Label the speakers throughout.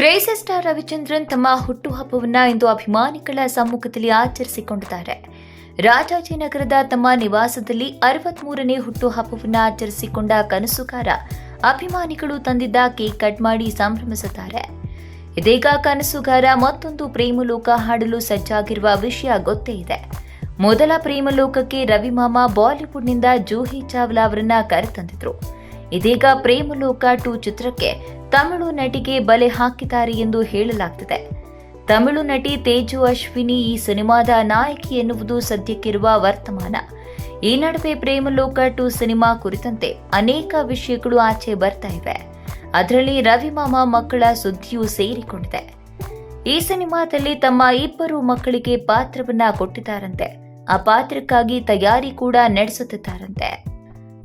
Speaker 1: Crazy star Ravichandran ತಮ್ಮ ಹುಟ್ಟುಹಬ್ಬವನ್ನ ಇಂದು ಅಭಿಮಾನಿಗಳ ಸಮ್ಮುಖದಲ್ಲಿ ಆಚರಿಸಿಕೊಂಡಿದ್ದಾರೆ. ರಾಜಾಜಿನಗರದ ತಮ್ಮ ನಿವಾಸದಲ್ಲಿ ಅರವತ್ಮೂರನೇ ಹುಟ್ಟುಹಬ್ಬವನ್ನ ಆಚರಿಸಿಕೊಂಡ ಕನಸುಗಾರ ಅಭಿಮಾನಿಗಳು ತಂದಿದ್ದ ಕೇಕ್ ಕಟ್ ಮಾಡಿ ಸಂಭ್ರಮಿಸುತ್ತಾರೆ. ಇದೀಗ ಕನಸುಗಾರ ಮತ್ತೊಂದು ಪ್ರೇಮಲೋಕ ಹಾಡಲು ಸಜ್ಜಾಗಿರುವ ವಿಷಯ ಗೊತ್ತೇ ಇದೆ. ಮೊದಲ ಪ್ರೇಮಲೋಕಕ್ಕೆ ರವಿಮಾಮ ಬಾಲಿವುಡ್ನಿಂದ ಜೂಹಿ ಚಾವ್ಲಾ ಅವರನ್ನ ಕರೆತಂದಿದ್ರು. ಇದೀಗ ಪ್ರೇಮಲೋಕ ಟು ಚಿತ್ರಕ್ಕೆ ತಮಿಳು ನಟಿಗೆ ಬಲೆ ಹಾಕಿದ್ದಾರೆ ಎಂದು ಹೇಳಲಾಗ್ತಿದೆ. ತಮಿಳು ನಟಿ ತೇಜು ಅಶ್ವಿನಿ ಈ ಸಿನಿಮಾದ ನಾಯಕಿ ಎನ್ನುವುದು ಸದ್ಯಕ್ಕಿರುವ ವರ್ತಮಾನ. ಈ ನಡುವೆ ಪ್ರೇಮಲೋಕ ಟು ಸಿನಿಮಾ ಕುರಿತಂತೆ ಅನೇಕ ವಿಷಯಗಳು ಆಚೆ ಬರ್ತಾ ಇವೆ. ಅದರಲ್ಲಿ ರವಿಮಾಮ ಮಕ್ಕಳ ಸುದ್ದಿಯೂ ಸೇರಿಕೊಂಡಿದೆ. ಈ ಸಿನಿಮಾದಲ್ಲಿ ತಮ್ಮ ಇಬ್ಬರು ಮಕ್ಕಳಿಗೆ ಪಾತ್ರವನ್ನ ಕೊಟ್ಟಿದ್ದಾರಂತೆ. ಆ ಪಾತ್ರಕ್ಕಾಗಿ ತಯಾರಿ ಕೂಡ ನಡೆಸುತ್ತಿದ್ದಾರಂತೆ.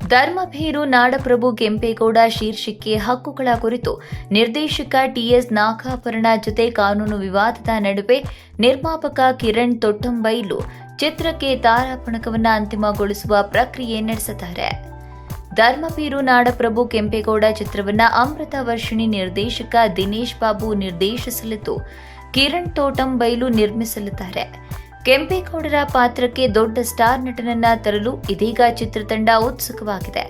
Speaker 1: ಧರ್ಮಭೀರು ನಾಡಪ್ರಭು ಕೆಂಪೇಗೌಡ ಶೀರ್ಷಿಕೆ ಹಕ್ಕುಗಳ ಕುರಿತು ನಿರ್ದೇಶಕ ಟಿಎಸ್ ನಾಗಾಭರಣ ಜೊತೆ ಕಾನೂನು ವಿವಾದದ ನಡುವೆ ನಿರ್ಮಾಪಕ ಕಿರಣ್ ತೊಟ್ಟಂಬೈಲು ಚಿತ್ರಕ್ಕೆ ತಾರಾಪಣಕವನ್ನು ಅಂತಿಮಗೊಳಿಸುವ ಪ್ರಕ್ರಿಯೆ ನಡೆಸಿದ್ದಾರೆ ಧರ್ಮಪೀರು ನಾಡಪ್ರಭು ಕೆಂಪೇಗೌಡ ಚಿತ್ರವನ್ನ ಅಮೃತ ವರ್ಷಿಣಿ ನಿರ್ದೇಶಕ ದಿನೇಶ್ ಬಾಬು ನಿರ್ದೇಶಿಸಲಿದ್ದು, ಕಿರಣ್ ತೋಟಂಬೈಲು ನಿರ್ಮಿಸಲಿದ್ದಾರೆ. ಕೆಂಪೇಗೌಡರ ಪಾತ್ರಕ್ಕೆ ದೊಡ್ಡ ಸ್ಟಾರ್ ನಟನನ್ನ ತರಲು ಇದೀಗ ಚಿತ್ರತಂಡ ಉತ್ಸುಕವಾಗಿದೆ.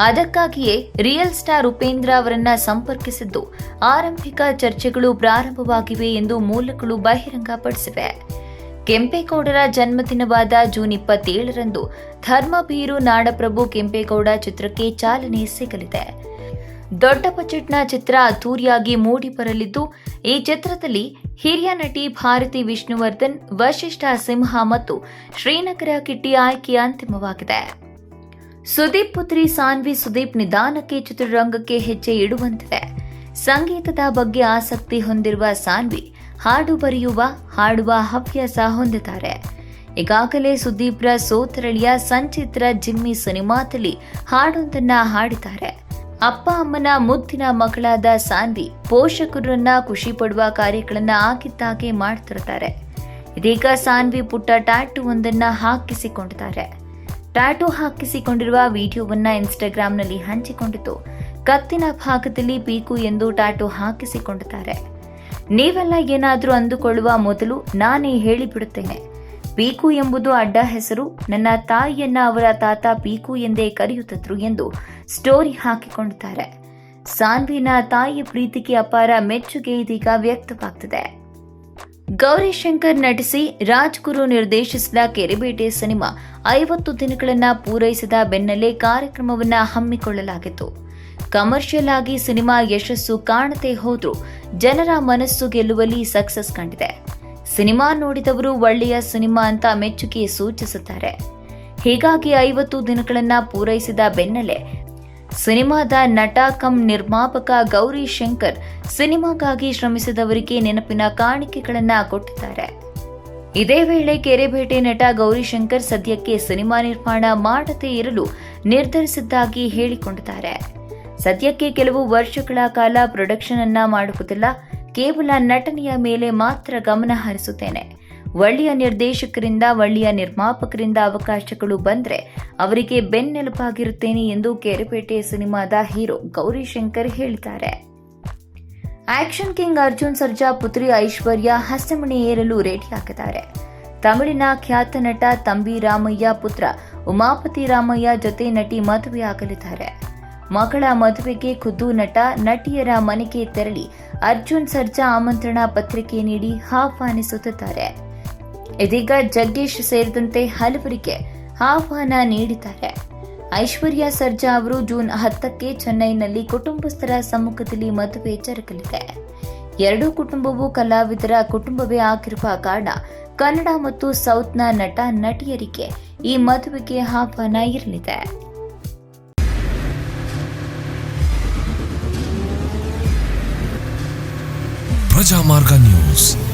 Speaker 1: ಅದಕ್ಕಾಗಿಯೇ ರಿಯಲ್ ಸ್ಟಾರ್ ಉಪೇಂದ್ರ ಅವರನ್ನ ಸಂಪರ್ಕಿಸಿದ್ದು ಆರಂಭಿಕ ಚರ್ಚೆಗಳು ಪ್ರಾರಂಭವಾಗಿವೆ ಎಂದು ಮೂಲಗಳು ಬಹಿರಂಗಪಡಿಸಿವೆ. ಕೆಂಪೇಗೌಡರ ಜನ್ಮದಿನವಾದ ಜೂನ್ ಇಪ್ಪತ್ತೇಳರಂದು ಧರ್ಮಭೀರು ನಾಡಪ್ರಭು ಕೆಂಪೇಗೌಡ ಚಿತ್ರಕ್ಕೆ ಚಾಲನೆ ಸಿಗಲಿದೆ. ದೊಡ್ಡ ಬಜೆಟ್ನ ಚಿತ್ರ ಅದ್ದೂರಿಯಾಗಿ ಮೂಡಿ ಬರಲಿದ್ದು ಈ ಚಿತ್ರದಲ್ಲಿ ಹಿರಿಯ ನಟಿ ಭಾರತಿ ವಿಷ್ಣುವರ್ಧನ್ ವಶಿಷ್ಠ ಸಿಂಹ ಮತ್ತು ಶ್ರೀನಗರ ಕಿಟ್ಟಿ ಆಯ್ಕೆ ಅಂತಿಮವಾಗಿದೆ. ಸುದೀಪ್ ಪುತ್ರಿ ಸಾನ್ವಿ ಸುದೀಪ್ ನಿಧಾನಕ್ಕೆ ಚಿತ್ರರಂಗಕ್ಕೆ ಹೆಜ್ಜೆ ಇಡುವಂತಿದೆ. ಸಂಗೀತದ ಬಗ್ಗೆ ಆಸಕ್ತಿ ಹೊಂದಿರುವ ಸಾನ್ವಿ ಹಾಡು ಬರೆಯುವ, ಹಾಡುವ ಹವ್ಯಾಸ ಹೊಂದಿದ್ದಾರೆ. ಈಗಾಗಲೇ ಸುದೀಪ್ರ ಸೋತರಳಿಯ ಸಂಚಿತ್ರ ಜಿಮ್ಮಿ ಸಿನಿಮಾದಲ್ಲಿ ಹಾಡೊಂದನ್ನ ಹಾಡಿದ್ದಾರೆ. ಅಪ್ಪ ಅಮ್ಮನ ಮುದ್ದಿನ ಮಗಳಾದ ಸಾಂದಿ ಪೋಷಕರನ್ನ ಖುಷಿ ಪಡುವ ಕಾರ್ಯಗಳನ್ನ ಆಗಿದ್ದಾಗೆ ಮಾಡ್ತಿರ್ತಾರೆ. ಇದೀಗ ಸಾನ್ವಿ ಪುಟ್ಟ ಟ್ಯಾಟು ಒಂದನ್ನ ಹಾಕಿಸಿಕೊಂಡಿದ್ದಾರೆ. ಟ್ಯಾಟು ಹಾಕಿಸಿಕೊಂಡಿರುವ ವಿಡಿಯೋವನ್ನ ಇನ್ಸ್ಟಾಗ್ರಾಂನಲ್ಲಿ ಹಂಚಿಕೊಂಡಿತು ಕತ್ತಿನ ಭಾಗದಲ್ಲಿ ಪೀಕು ಎಂದು ಟ್ಯಾಟು ಹಾಕಿಸಿಕೊಂಡಿದ್ದಾರೆ. ನೀವೆಲ್ಲ ಏನಾದರೂ ಅಂದುಕೊಳ್ಳುವ ಮೊದಲು ನಾನೇ ಹೇಳಿಬಿಡುತ್ತೇನೆ. ಪೀಕು ಎಂಬುದು ಅಡ್ಡ ಹೆಸರು, ನನ್ನ ತಾಯಿಯನ್ನ ಅವರ ತಾತ ಪೀಕು ಎಂದೇ ಕರೆಯುತ್ತಿದ್ರು ಎಂದು ಸ್ಟೋರಿ ಹಾಕಿಕೊಂಡಿದ್ದಾರೆ. ಸಾನ್ವಿನ ತಾಯಿಯ ಪ್ರೀತಿಗೆ ಅಪಾರ ಮೆಚ್ಚುಗೆ ಇದೀಗ ವ್ಯಕ್ತವಾಗ್ತಿದೆ. ಗೌರಿ ಶಂಕರ್ ನಟಿಸಿ ರಾಜ್ಗುರು ನಿರ್ದೇಶಿಸಿದ ಕೆರೆಬೇಟೆ ಸಿನಿಮಾ ಐವತ್ತು ದಿನಗಳನ್ನ ಪೂರೈಸಿದ ಬೆನ್ನಲ್ಲೇ ಕಾರ್ಯಕ್ರಮವನ್ನ ಹಮ್ಮಿಕೊಳ್ಳಲಾಗಿತ್ತು. ಕಮರ್ಷಿಯಲ್ ಆಗಿ ಸಿನಿಮಾ ಯಶಸ್ಸು ಕಾಣದೆ ಹೋದ್ರೂ ಜನರ ಮನಸ್ಸು ಗೆಲ್ಲುವಲ್ಲಿ ಸಕ್ಸಸ್ ಕಂಡಿದೆ. ಸಿನಿಮಾ ನೋಡಿದವರು ಒಳ್ಳೆಯ ಸಿನಿಮಾ ಅಂತ ಮೆಚ್ಚುಗೆ ಸೂಚಿಸುತ್ತಾರೆ. ಹೀಗಾಗಿ ಐವತ್ತು ದಿನಗಳನ್ನ ಪೂರೈಸಿದ ಬೆನ್ನಲ್ಲೇ ಸಿನಿಮಾದ ನಟ ಕಂ ನಿರ್ಮಾಪಕ ಗೌರಿ ಶಂಕರ್ ಸಿನಿಮಾಗಾಗಿ ಶ್ರಮಿಸಿದವರಿಗೆ ನೆನಪಿನ ಕಾಣಿಕೆಗಳನ್ನ ಕೊಟ್ಟಿದ್ದಾರೆ. ಇದೇ ವೇಳೆ ಕೆರೆಬೇಟೆ ನಟ ಗೌರಿಶಂಕರ್ ಸದ್ಯಕ್ಕೆ ಸಿನಿಮಾ ನಿರ್ಮಾಣ ಮಾಡದೇ ಇರಲು ನಿರ್ಧರಿಸಿದ್ದಾಗಿ ಹೇಳಿಕೊಂಡಿದ್ದಾರೆ. ಸದ್ಯಕ್ಕೆ ಕೆಲವು ವರ್ಷಗಳ ಕಾಲ ಪ್ರೊಡಕ್ಷನ್ ಅನ್ನ ಮಾಡುವುದಿಲ್ಲ, ಕೇವಲ ನಟನೆಯ ಮೇಲೆ ಮಾತ್ರ ಗಮನ ಹರಿಸುತ್ತೇನೆ. ಒಳ್ಳೆಯ ನಿರ್ದೇಶಕರಿಂದ, ಒಳ್ಳೆಯ ನಿರ್ಮಾಪಕರಿಂದ ಅವಕಾಶಗಳು ಬಂದ್ರೆ ಅವರಿಗೆ ಬೆನ್ನೆಲುಪಾಗಿರುತ್ತೇನೆ ಎಂದು ಕೆರೆಪೇಟೆ ಸಿನಿಮಾದ ಹೀರೋ ಗೌರಿಶಂಕರ್ ಹೇಳಿದ್ದಾರೆ. ಆಕ್ಷನ್ ಕಿಂಗ್ ಅರ್ಜುನ್ ಸರ್ಜಾ ಪುತ್ರಿ ಐಶ್ವರ್ಯ ಹಸೆಮಣೆ ಏರಲು ಹಾಕಿದ್ದಾರೆ ತಮಿಳಿನ ಖ್ಯಾತ ನಟ ತಂಬಿ ರಾಮಯ್ಯ ಪುತ್ರ ಉಮಾಪತಿ ರಾಮಯ್ಯ ಜೊತೆ ನಟಿ ಮದುವೆಯಾಗಲಿದ್ದಾರೆ. ಮಗಳ ಮದುವೆಗೆ ಖುದ್ದು ನಟ, ನಟಿಯರ ಮನೆಗೆ ತೆರಳಿ ಅರ್ಜುನ್ ಸರ್ಜಾ ಆಮಂತ್ರಣ ಪತ್ರಿಕೆ ನೀಡಿ ಆಹ್ವಾನಿಸುತ್ತಿದ್ದಾರೆ. ಇದೀಗ ಜಗ್ಗೇಶ್ ಸೇರಿದಂತೆ ಹಲವರಿಗೆ ಆಹ್ವಾನ ನೀಡಿದ್ದಾರೆ. ಐಶ್ವರ್ಯ ಸರ್ಜಾ ಅವರು ಜೂನ್ ಹತ್ತಕ್ಕೆ ಚೆನ್ನೈನಲ್ಲಿ ಕುಟುಂಬಸ್ಥರ ಸಮ್ಮುಖದಲ್ಲಿ ಮದುವೆ ಜರುಗಲಿದೆ. ಎರಡೂ ಕುಟುಂಬವು ಕಲಾವಿದರ ಕುಟುಂಬವೇ ಆಗಿರುವ ಕಾರಣ ಕನ್ನಡ ಮತ್ತು ಸೌತ್ನ ನಟ ನಟಿಯರಿಗೆ ಈ ಮದುವೆಗೆ ಆಹ್ವಾನ ಇರಲಿದೆ.
Speaker 2: ಪ್ರಜಾಮಾರ್ಗ ನ್ಯೂಸ್.